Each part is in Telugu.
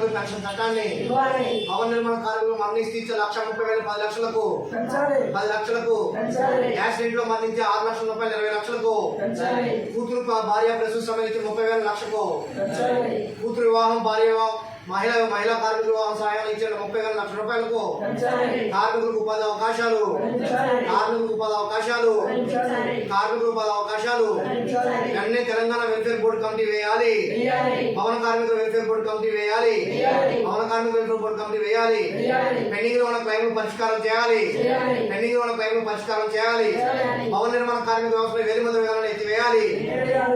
కార్మికుల పెన్షన్ చట్టాన్ని భవన నిర్మాణ కార్మికులు మరణిస్తే లక్ష ముప్పై వేల పది లక్షలకు పది లక్షలకు యాక్సిడెంట్లో మరణించే ఆరు లక్షల రూపాయలు ఇరవై లక్షలకు కూతురు భార్య ప్రసూతి సంబంధించి ముప్పై వేల లక్షకు కూతురు వివాహం భార్య వివాహం మహిళ మహిళా కార్మికులు వివాహం సహాయం ఇచ్చే ముప్పై వేల లక్షల రూపాయలకు. కార్మికులకు ఉపాధి అవకాశాలు. కార్మికులకు ఉపాధి అవకాశాలు. కార్మికులు కార్మికులకు ఉపాధి అవకాశాలు. పెంచాలి వెంటనే తెలంగాణ వెల్ఫేర్ బోర్డు కమిటీ వేయాలి. భవన కార్మికుల వెల్ఫేర్ బోర్డు కమిటీ వేయాలి. భవన కార్మికుల వెల్ఫేర్ బోర్డు కమిటీ వేయాలి. పెండింగ్లో ఉన్న క్లైమ్లు పరిష్కారం చేయాలి. పెండింగ్లో ఉన్న క్లైమ్లు పరిష్కారం చేయాలి. భవన నిర్మాణ కార్మిక వ్యవస్థ వేలి మంది విధానాన్ని ఎత్తివేయాలి వేయాలి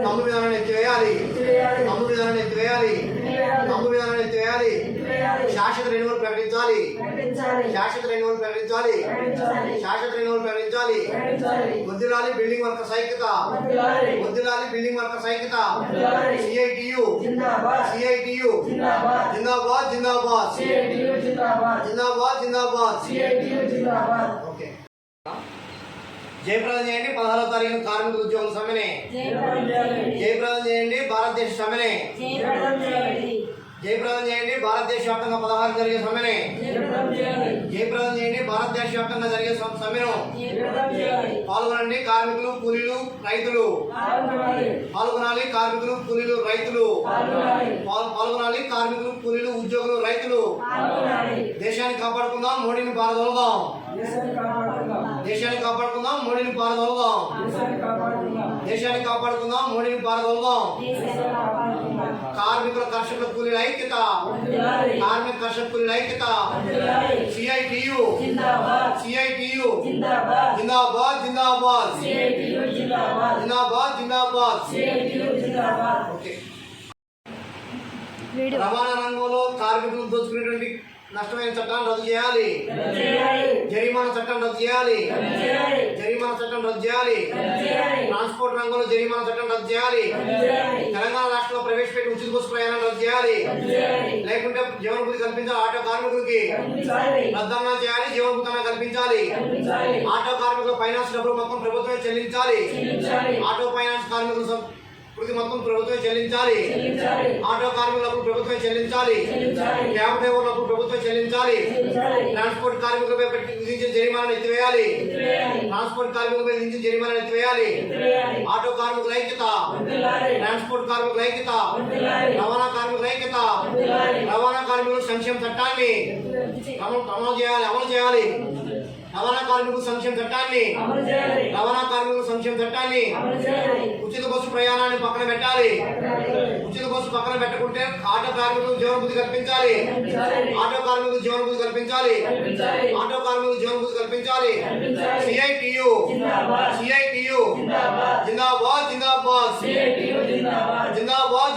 తమ్ము విధానాన్ని తమ్ము విధానాన్ని ఎత్తివేయాలి. వేయాలి తమ్ము విధానాన్ని ఎత్తివేయాలి. వేయాలి శాశ్వత రెన్యువల్ ప్రకటించాలి. శాశ్వత రెన్యువల్ ప్రకటించాలి. శాశ్వత రెన్యువల్ ప్రకటించాలి. వద్దిలాలి బిల్డింగ్ వర్కర్స్ ఐక్యత వద్దులాలి బిల్డింగ్ వర్కర్స్ ఐక్యత వద్దులాలి సిఐటియు. జిందాబాద్. సిఐటియు. జిందాబాద్. జిందాబాద్ జిందాబాద్. జిందాబాద్. జిందాబాద్ జిందాబాద్. సిఐటియు జిందాబాద్. ఓకే. జయప్రదం చేయండి పదహారో తారీఖు కార్మిక ఉద్యోగుల సమ్మెనే. జయప్రదం చేయండి. భారతదేశ సమ్మెనే. జయప్రదం చేయండి. భారతదేశ వ్యాప్తంగా పదహారు జరిగే సమ్మెనే. జయప్రదం చేయండి. భారతదేశ వ్యాప్తంగా జరిగే సమ్- సమ్మెను. పాల్గొనండి కార్మికులు కూలీలు రైతులు. పాల్గొనాలి. పాల్గొనాలి కార్మికులు కూలీలు రైతులు. పాల్గొనాలి. పాల్- పాల్గొనాలి కార్మికులు కూలీలు ఉద్యోగులు రైతులు. దేశాన్ని కాపాడుకుందాం మోడీని పారదోలుదాం దేశాన్ని కాపాడుకుందాం దేశాన్ని కాపాడుకుందాం మోడీని పారదోలుదాం. దేశాన్ని కాపాడుకుందాం. దేశాన్ని కాపాడుకుందాం మోడీని పారదోలుదాం. దేశాన్ని కాపాడుకుందాం. కార్మికుల కర్షకుల కూలీల ఐక్యత. వద్దులాలి కార్మిక కర్షక కూలీల ఐక్యత. వద్దులాలి సిఐటియు. జిందాబాద్. సిఐటియు. జిందాబాద్. జిందాబాద్ జిందాబాద్. సిఐటియు జిందాబాద్. జిందాబాద్ జిందాబాద్. సిఐటియు జిందాబాద్. ఓకే. రవాణా రంగంలో కార్మికులు దోచుకునేటువంటి నష్టమైన చట్టాన్ని రద్దు చేయాలి జరిమానా చట్టం రద్దు చేయాలి జరిమానా చట్టం రద్దు చేయాలి ట్రాన్స్పోర్ట్ రంగంలో జరిమానా చట్టం రద్దు చేయాలి తెలంగాణ రాష్ట్రంలో ప్రవేశపెట్టి ఉచిత బస్సు ప్రయాణం రద్దు చేయాలి లేకుంటే జీవనభూతి కల్పించాలి ఆటో కార్మికులకి రద్దన్నా చేయాలి జీవనభూతన్నా కల్పించాలి ఆటో కార్మికుల ఫైనాన్స్ డబ్బులు మొత్తం ప్రభుత్వమే చెల్లించాలి ఆటో ఫైనాన్స్ కార్మికుల వృత్తి మొత్తం ప్రభుత్వమే చెల్లించాలి. ఆటో కార్మికులకు ప్రభుత్వం చెల్లించాలి. క్యాబ్ డ్రైవర్లకు ప్రభుత్వం చెల్లించాలి. ట్రాన్స్పోర్ట్ కార్మికులపై విధించిన జరిమానాను ఎత్తివేయాలి. ట్రాన్స్పోర్ట్ కార్మికులపై విధించిన జరిమానాను ఎత్తివేయాలి. ఆటో కార్మికుల ఐక్యత. ట్రాన్స్పోర్ట్ కార్మికుల ఐక్యత. రవాణా కార్మికుల ఐక్యత. రవాణా కార్మికుల సంక్షేమ చట్టాన్ని అమలు చేయాలి అమలు చేయాలి. రవాణా కార్మికుల సంక్షేమ చట్టాన్ని రవాణా కార్మికుల సంక్షేమ చట్టాన్ని ఉచిత బస్సు ప్రయాణాన్ని పక్కన పెట్టాలి. ఉచిత బస్సు పక్కన పెట్టకుంటే ఆటో కార్మికులకు జీవనభూతి కల్పించాలి. ఆటో కార్మికులకు జీవనభూతి కల్పించాలి. కల్పించాలి. ఆటో కార్మికులకు జీవనభూతి కల్పించాలి. కల్పించాలి. సిఐటియు సిఐటియు జిందాబాద్. జిందాబాద్ జిందాబాద్.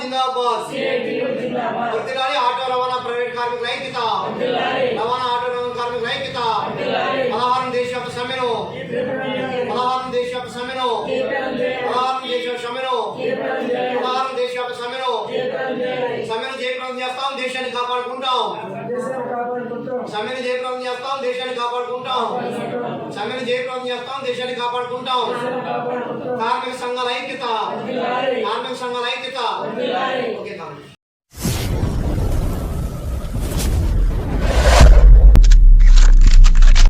జిందాబాద్. వర్తిల్లాలి ఆటో రవాణా ప్రైవేట్ కార్మికుల ఐక్యత రవాణా ఆటో రవాణా కార్మికుల ఐక్యత వద్దులాలి పదహారు దేశ యొక్క సమ్మెను జయప్రదం చేయాలి పదహారు దేశ యొక్క సమ్మెను జయప్రదం చేయాలి పదహారు దేశ సమ్మెను జయప్రదం దేశ యొక్క సమ్మెను సమ్మెను జయప్రదం చేస్తాం దేశాన్ని కాపాడుకుంటాం. దేశాన్ని కాపాడుకుంటాం సమ్మెను జయప్రదం చేస్తాం దేశాన్ని కాపాడుకుంటాం. సమ్మెను జయప్రదం చేస్తాం దేశాన్ని కాపాడుకుంటాం. కార్మిక సంఘాల ఐక్యత. కార్మిక సంఘాల ఐక్యత. ఓకే